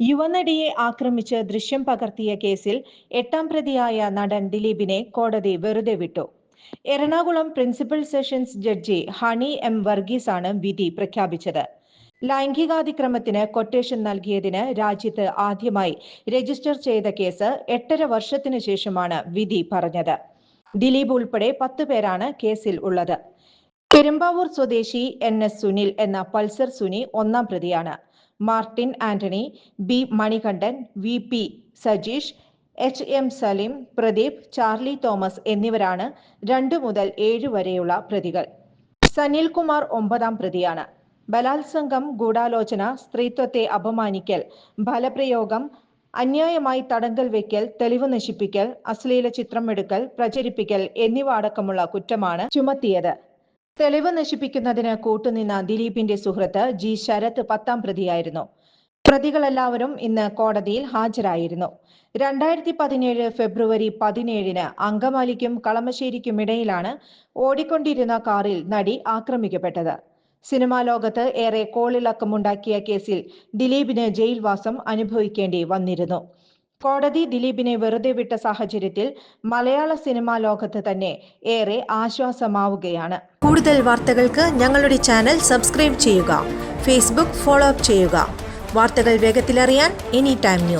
യുവനടിയെ ആക്രമിച്ച് ദൃശ്യം പകർത്തിയ കേസിൽ എട്ടാം പ്രതിയായ നടൻ ദിലീപിനെ കോടതി വെറുതെ വിട്ടു. Ernakulam principal sessions judge Honey M Varghese ആണ് വിധി പ്രഖ്യാപിച്ചത്. ലൈംഗികാതിക്രമത്തിന് കൊട്ടേഷൻ നൽകിയതിന് രാജ്യത്ത് ആദ്യമായി രജിസ്റ്റർ ചെയ്ത കേസ് എട്ടര വർഷത്തിനു ശേഷമാണ് വിധി പറഞ്ഞത്. ദിലീപ് ഉൾപ്പെടെ പത്ത് പേരാണ് കേസിൽ ഉള്ളത്. പെരുമ്പാവൂർ സ്വദേശി എൻ എസ് സുനിൽ എന്ന പൾസർ സുനി ഒന്നാം പ്രതിയാണ്. Martin Antony B Manikandan V P Sajeesh H M Saleem Pradeep Charlie Thomas എന്നിവരാണ് രണ്ടു മുതൽ ഏഴ് വരെയുള്ള പ്രതികൾ. സനിൽകുമാർ ഒമ്പതാം പ്രതിയാണ്. ബലാത്സംഗം ഗൂഢാലോചന സ്ത്രീത്വത്തെ അപമാനിക്കൽ ഫലപ്രയോഗം അന്യായമായി തടങ്കൽ വെക്കൽ തെളിവ് നശിപ്പിക്കൽ അശ്ലീല ചിത്രം എടുക്കൽ പ്രചരിപ്പിക്കൽ എന്നിവ അടക്കമുള്ള കുറ്റമാണ് ചുമത്തിയത്. തെളിവ് നശിപ്പിക്കുന്നതിന് കൂട്ടുനിന്ന ദിലീപിന്റെ സുഹൃത്ത് ജി ശരത് പത്താം പ്രതിയായിരുന്നു. പ്രതികളെല്ലാവരും ഇന്ന് കോടതിയിൽ ഹാജരായിരുന്നു. രണ്ടായിരത്തി പതിനേഴ് ഫെബ്രുവരി പതിനേഴിന് അങ്കമാലിക്കും കളമശ്ശേരിക്കും ഇടയിലാണ് ഓടിക്കൊണ്ടിരുന്ന കാറിൽ നടി ആക്രമിക്കപ്പെട്ടത്. സിനിമാ ലോകത്ത് ഏറെ കോളിളക്കമുണ്ടാക്കിയ കേസിൽ ദിലീപിന് ജയിൽവാസം അനുഭവിക്കേണ്ടി വന്നിരുന്നു. കോടതി ദിലീപിനെ വെറുതെ വിട്ട സാഹചര്യത്തിൽ മലയാള സിനിമാ ലോകത്ത് തന്നെ ഏറെ ആശ്വാസമാവുകയാണ്. കൂടുതൽ വാർത്തകൾക്ക് ഞങ്ങളുടെ ചാനൽ സബ്സ്ക്രൈബ് ചെയ്യുക ഫേസ്ബുക്ക് ഫോളോ അപ്പ് ചെയ്യുക. വാർത്തകൾ വേഗത്തിലറിയാൻ എനി ടൈം